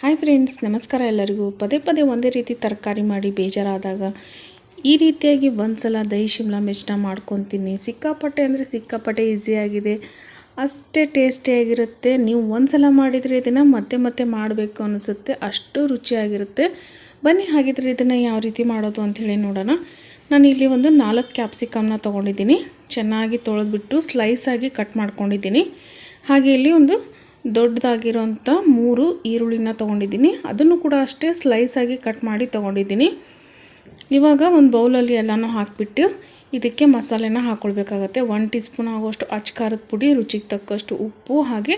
Hi friends ನಮಸ್ಕಾರ ಎಲ್ಲರಿಗೂ. ಪದೇ ಪದೇ ಒಂದೇ ರೀತಿ ತರಕಾರಿ ಮಾಡಿ ಬೇಜಾರಾದಾಗ ಈ ರೀತಿಯಾಗಿ ಒಂದು ಸಲ ದಹಿ ಶಿಮ್ಲಾ ಮಿರ್ಚನ್ನ ಮಾಡ್ಕೊತೀನಿ. ಸಿಕ್ಕಾಪಟ್ಟೆ ಅಂದರೆ ಸಿಕ್ಕಾಪಟ್ಟೆ ಈಸಿಯಾಗಿದೆ ಅಷ್ಟೇ ಟೇಸ್ಟಿಯಾಗಿರುತ್ತೆ ನೀವು ಒಂದು ಸಲ ಮಾಡಿದರೆ ಇದನ್ನು ಮತ್ತೆ ಮತ್ತೆ ಮಾಡಬೇಕು ಅನಿಸುತ್ತೆ. ಅಷ್ಟು ರುಚಿಯಾಗಿರುತ್ತೆ. ಬನ್ನಿ ಹಾಗಿದ್ರೆ ಇದನ್ನು ಯಾವ ರೀತಿ ಮಾಡೋದು ಅಂಥೇಳಿ ನೋಡೋಣ. ನಾನು ಇಲ್ಲಿ ಒಂದು ನಾಲ್ಕು ಕ್ಯಾಪ್ಸಿಕಮ್ನ ತೊಗೊಂಡಿದ್ದೀನಿ. ಚೆನ್ನಾಗಿ ತೊಳೆದ್ಬಿಟ್ಟು ಸ್ಲೈಸಾಗಿ ಕಟ್ ಮಾಡ್ಕೊಂಡಿದ್ದೀನಿ. ಹಾಗೆ ಇಲ್ಲಿ ಒಂದು ದೊಡ್ಡದಾಗಿರೋಂಥ ಮೂರು ಈರುಳ್ಳಿನ ತೊಗೊಂಡಿದ್ದೀನಿ. ಅದನ್ನು ಕೂಡ ಅಷ್ಟೇ ಸ್ಲೈಸಾಗಿ ಕಟ್ ಮಾಡಿ ತೊಗೊಂಡಿದ್ದೀನಿ. ಇವಾಗ ಒಂದು ಬೌಲಲ್ಲಿ ಎಲ್ಲನೂ ಹಾಕಿಬಿಟ್ಟು ಇದಕ್ಕೆ ಮಸಾಲೆನ ಹಾಕ್ಕೊಳ್ಬೇಕಾಗತ್ತೆ ಒನ್ ಟೀ ಸ್ಪೂನ್ ಆಗೋಷ್ಟು ಅಚ್ಚ ಖಾರದ ಪುಡಿ, ರುಚಿಗೆ ತಕ್ಕಷ್ಟು ಉಪ್ಪು, ಹಾಗೆ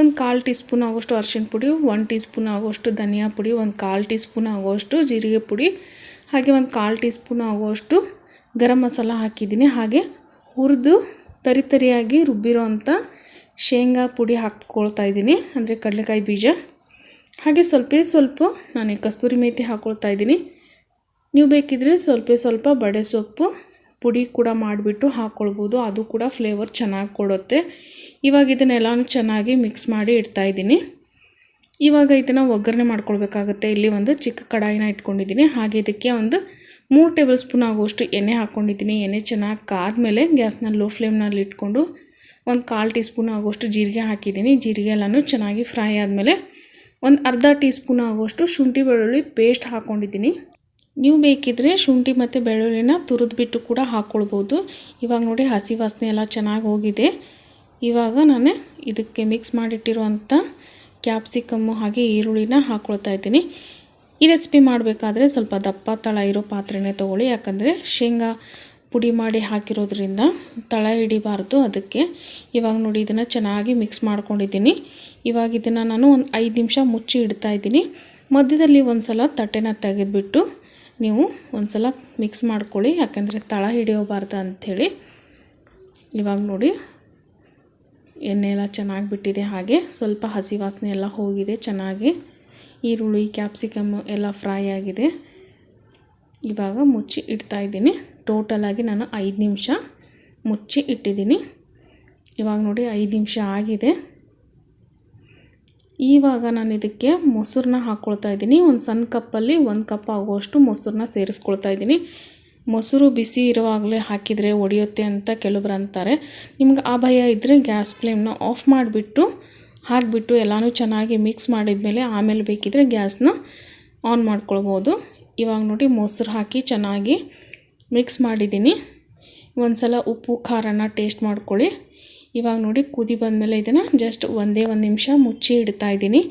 ಒಂದು ಕಾಲು ಟೀ ಸ್ಪೂನ್ ಆಗೋಷ್ಟು ಅರಿಶಿಣ ಪುಡಿ ಒನ್ ಟೀ ಸ್ಪೂನ್ ಆಗೋಷ್ಟು ಧನಿಯಾ ಪುಡಿ, ಒಂದು ಕಾಲು ಟೀ ಸ್ಪೂನ್ ಆಗೋಷ್ಟು ಜೀರಿಗೆ ಪುಡಿ, ಹಾಗೆ ಒಂದು ಕಾಲು ಟೀ ಸ್ಪೂನ್ ಆಗೋಷ್ಟು ಗರಂ ಮಸಾಲ ಹಾಕಿದ್ದೀನಿ. ಹಾಗೆ ಹುರಿದು ತರಿ ತರಿಯಾಗಿ ರುಬ್ಬಿರೋ ಅಂಥ ಶೇಂಗಾ ಪುಡಿ ಹಾಕ್ಕೊಳ್ತಾ ಇದ್ದೀನಿ, ಅಂದರೆ ಕಡಲೆಕಾಯಿ ಬೀಜ. ಹಾಗೆ ಸ್ವಲ್ಪ ಸ್ವಲ್ಪ ನಾನು ಕಸ್ತೂರಿ ಮೇಥಿ ಹಾಕ್ಕೊಳ್ತಾ ಇದ್ದೀನಿ. ನೀವು ಬೇಕಿದ್ರೆ ಸ್ವಲ್ಪ ಸ್ವಲ್ಪ ಬಡೆ ಸೊಪ್ಪು, ಪುಡಿ ಕೂಡ ಮಾಡಿಬಿಟ್ಟು ಹಾಕ್ಕೊಳ್ಬೋದು. ಅದು ಕೂಡ ಫ್ಲೇವರ್ ಚೆನ್ನಾಗಿ ಕೊಡುತ್ತೆ. ಇವಾಗ ಇದನ್ನೆಲ್ಲನೂ ಚೆನ್ನಾಗಿ ಮಿಕ್ಸ್ ಮಾಡಿ ಇಡ್ತಾ ಇದ್ದೀನಿ. ಇವಾಗ ಇದನ್ನು ಒಗ್ಗರಣೆ ಮಾಡ್ಕೊಳ್ಬೇಕಾಗುತ್ತೆ. ಇಲ್ಲಿ ಒಂದು ಚಿಕ್ಕ ಕಡಾಯಿನ ಇಟ್ಕೊಂಡಿದ್ದೀನಿ. ಹಾಗೆ ಇದಕ್ಕೆ ಒಂದು ಮೂರು ಟೇಬಲ್ ಸ್ಪೂನ್ ಆಗುವಷ್ಟು ಎಣ್ಣೆ ಹಾಕ್ಕೊಂಡಿದ್ದೀನಿ. ಎಣ್ಣೆ ಚೆನ್ನಾಗಿ ಕಾದ್ಮೇಲೆ ಗ್ಯಾಸ್ನ ಲೋ ಫ್ಲೇಮ್ನಲ್ಲಿ ಇಟ್ಕೊಂಡು ಒಂದು ಕಾಲು ಟೀ ಸ್ಪೂನ್ ಆಗುವಷ್ಟು ಜೀರಿಗೆ ಹಾಕಿದ್ದೀನಿ. ಜೀರಿಗೆ ಎಲ್ಲನೂ ಚೆನ್ನಾಗಿ ಫ್ರೈ ಆದಮೇಲೆ ಒಂದು ಅರ್ಧ ಟೀ ಸ್ಪೂನ್ ಆಗುವಷ್ಟು ಶುಂಠಿ ಬೆಳ್ಳುಳ್ಳಿ ಪೇಸ್ಟ್ ಹಾಕ್ಕೊಂಡಿದ್ದೀನಿ. ನೀವು ಬೇಕಿದ್ದರೆ ಶುಂಠಿ ಮತ್ತು ಬೆಳ್ಳುಳ್ಳಿನ ತುರಿದ್ಬಿಟ್ಟು ಕೂಡ ಹಾಕ್ಕೊಳ್ಬೋದು. ಇವಾಗ ನೋಡಿ ಹಸಿ ವಾಸನೆ ಎಲ್ಲ ಚೆನ್ನಾಗಿ ಹೋಗಿದೆ. ಇವಾಗ ನಾನು ಇದಕ್ಕೆ ಮಿಕ್ಸ್ ಮಾಡಿಟ್ಟಿರುವಂಥ ಕ್ಯಾಪ್ಸಿಕಮ್ಮು ಹಾಗೆ ಈರುಳ್ಳಿನ ಹಾಕ್ಕೊಳ್ತಾ ಇದ್ದೀನಿ. ಈ ರೆಸಿಪಿ ಮಾಡಬೇಕಾದ್ರೆ ಸ್ವಲ್ಪ ದಪ್ಪ ತಳ ಇರೋ ಪಾತ್ರೆನೇ ತೊಗೊಳ್ಳಿ. ಯಾಕಂದರೆ ಶೇಂಗಾ ಪುಡಿ ಮಾಡಿ ಹಾಕಿರೋದ್ರಿಂದ ತಳ ಹಿಡಿಬಾರ್ದು ಅದಕ್ಕೆ. ಇವಾಗ ನೋಡಿ ಇದನ್ನು ಚೆನ್ನಾಗಿ ಮಿಕ್ಸ್ ಮಾಡ್ಕೊಂಡಿದ್ದೀನಿ. ಇವಾಗ ಇದನ್ನು ನಾನು ಒಂದು ಐದು ನಿಮಿಷ ಮುಚ್ಚಿ ಇಡ್ತಾ ಇದ್ದೀನಿ. ಮಧ್ಯದಲ್ಲಿ ಒಂದು ಸಲ ತಟ್ಟೆನ ತೆಗೆದುಬಿಟ್ಟು ನೀವು ಒಂದು ಸಲ ಮಿಕ್ಸ್ ಮಾಡ್ಕೊಳ್ಳಿ, ಯಾಕಂದರೆ ತಳ ಹಿಡಿಯೋಬಾರ್ದು ಅಂಥೇಳಿ ಇವಾಗ ನೋಡಿ ಎಣ್ಣೆ ಎಲ್ಲ ಚೆನ್ನಾಗಿ ಬಿಟ್ಟಿದೆ ಹಾಗೆ. ಸ್ವಲ್ಪ ಹಸಿ ವಾಸನೆ ಎಲ್ಲ ಹೋಗಿದೆ ಚೆನ್ನಾಗಿ. ಈರುಳ್ಳಿ ಕ್ಯಾಪ್ಸಿಕಮ್ ಎಲ್ಲ ಫ್ರೈ ಆಗಿದೆ. ಇವಾಗ ಮುಚ್ಚಿ ಇಡ್ತಾ ಇದ್ದೀನಿ. ಟೋಟಲಾಗಿ ನಾನು ಐದು ನಿಮಿಷ ಮುಚ್ಚಿ ಇಟ್ಟಿದ್ದೀನಿ. ಇವಾಗ ನೋಡಿ ಐದು ನಿಮಿಷ ಆಗಿದೆ. ಇವಾಗ ನಾನು ಇದಕ್ಕೆ ಮೊಸರನ್ನ ಹಾಕ್ಕೊಳ್ತಾ ಇದ್ದೀನಿ. ಒಂದು ಸಣ್ಣ ಕಪ್ಪಲ್ಲಿ ಒಂದು ಕಪ್ ಆಗುವಷ್ಟು ಮೊಸರನ್ನ ಸೇರಿಸ್ಕೊಳ್ತಾ ಇದ್ದೀನಿ. ಮೊಸರು ಬಿಸಿ ಇರುವಾಗಲೇ ಹಾಕಿದರೆ ಒಡೆಯುತ್ತೆ ಅಂತ ಕೆಲವರು ಅಂತಾರೆ. ನಿಮ್ಗೆ ಆ ಭಯ ಇದ್ದರೆ ಗ್ಯಾಸ್ ಫ್ಲೇಮ್ನ ಆಫ್ ಮಾಡಿಬಿಟ್ಟು, ಹಾಕಿಬಿಟ್ಟು ಎಲ್ಲನೂ ಚೆನ್ನಾಗಿ ಮಿಕ್ಸ್ ಮಾಡಿದ್ಮೇಲೆ ಆಮೇಲೆ ಬೇಕಿದ್ದರೆ ಗ್ಯಾಸ್ನ ಆನ್ ಮಾಡ್ಕೊಳ್ಬೋದು. ಇವಾಗ ನೋಡಿ ಮೊಸರು ಹಾಕಿ ಚೆನ್ನಾಗಿ ಮಿಕ್ಸ್ ಮಾಡಿದ್ದೀನಿ ಒಂದು ಸಲ ಉಪ್ಪು, ಖಾರನ ಟೇಸ್ಟ್ ಮಾಡ್ಕೊಳ್ಳಿ. ಇವಾಗ ನೋಡಿ ಕುದಿ ಬಂದಮೇಲೆ ಇದನ್ನು ಜಸ್ಟ್ ಒಂದೇ ಒಂದು ನಿಮಿಷ ಮುಚ್ಚಿ ಇಡ್ತಾ ಇದ್ದೀನಿ.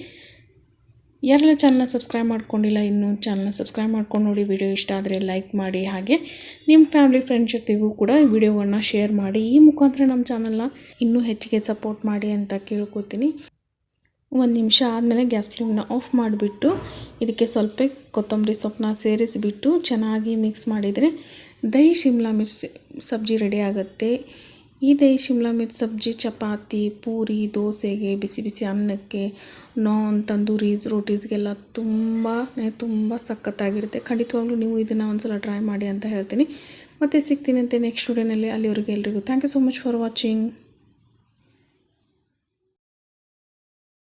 ಯಾರೆಲ್ಲ ಚಾನಲ್ನ ಸಬ್ಸ್ಕ್ರೈಬ್ ಮಾಡ್ಕೊಂಡಿಲ್ಲ ಇನ್ನೂ ಚಾನಲ್ನ ಸಬ್ಸ್ಕ್ರೈಬ್ ಮಾಡ್ಕೊಂಡು ನೋಡಿ ವಿಡಿಯೋ ಇಷ್ಟ ಆದರೆ ಲೈಕ್ ಮಾಡಿ. ಹಾಗೆ ನಿಮ್ಮ ಫ್ಯಾಮಿಲಿ ಫ್ರೆಂಡ್ಸ್ ಜೊತೆಗೂ ಕೂಡ ವಿಡಿಯೋಗಳನ್ನ ಶೇರ್ ಮಾಡಿ. ಈ ಮುಖಾಂತರ ನಮ್ಮ ಚಾನಲ್ನ ಇನ್ನೂ ಹೆಚ್ಚಿಗೆ ಸಪೋರ್ಟ್ ಮಾಡಿ ಅಂತ ಕೇಳ್ಕೊತೀನಿ. ಒಂದು ನಿಮಿಷ ಆದಮೇಲೆ ಗ್ಯಾಸ್ ಫ್ಲೇಮ್ನ ಆಫ್ ಮಾಡಿಬಿಟ್ಟು, ಇದಕ್ಕೆ ಸ್ವಲ್ಪ ಕೊತ್ತಂಬರಿ ಸೊಪ್ಪನ್ನ ಸೇರಿಸಿಬಿಟ್ಟು ಚೆನ್ನಾಗಿ ಮಿಕ್ಸ್ ಮಾಡಿದರೆ ದಹಿ ಶಿಮ್ಲಾ ಮಿರ್ಚ್ ಸಬ್ಜಿ ರೆಡಿ ಆಗುತ್ತೆ. ಈ ದಹಿ ಶಿಮ್ಲಾ ಮಿರ್ಚ್ ಸಬ್ಜಿ ಚಪಾತಿ, ಪೂರಿ, ದೋಸೆಗೆ, ಬಿಸಿ ಬಿಸಿ ಅನ್ನಕ್ಕೆ, ನಾನ್, ತಂದೂರಿ, ರೋಟೀಸ್ಗೆಲ್ಲ ತುಂಬಾ ತುಂಬ ಸಖತ್ತಾಗಿರುತ್ತೆ. ಖಂಡಿತವಾಗ್ಲೂ ನೀವು ಇದನ್ನು ಒಂದ್ಸಲ ಟ್ರೈ ಮಾಡಿ ಅಂತ ಹೇಳ್ತೀನಿ. ಮತ್ತು ಸಿಗ್ತೀನಿ ಅಂತ ನೆಕ್ಸ್ಟ್ ವಿಡಿಯೋನಲ್ಲಿ ಅಲ್ಲಿವರೆಗೆ ಎಲ್ರಿಗೂ thank you so much for watching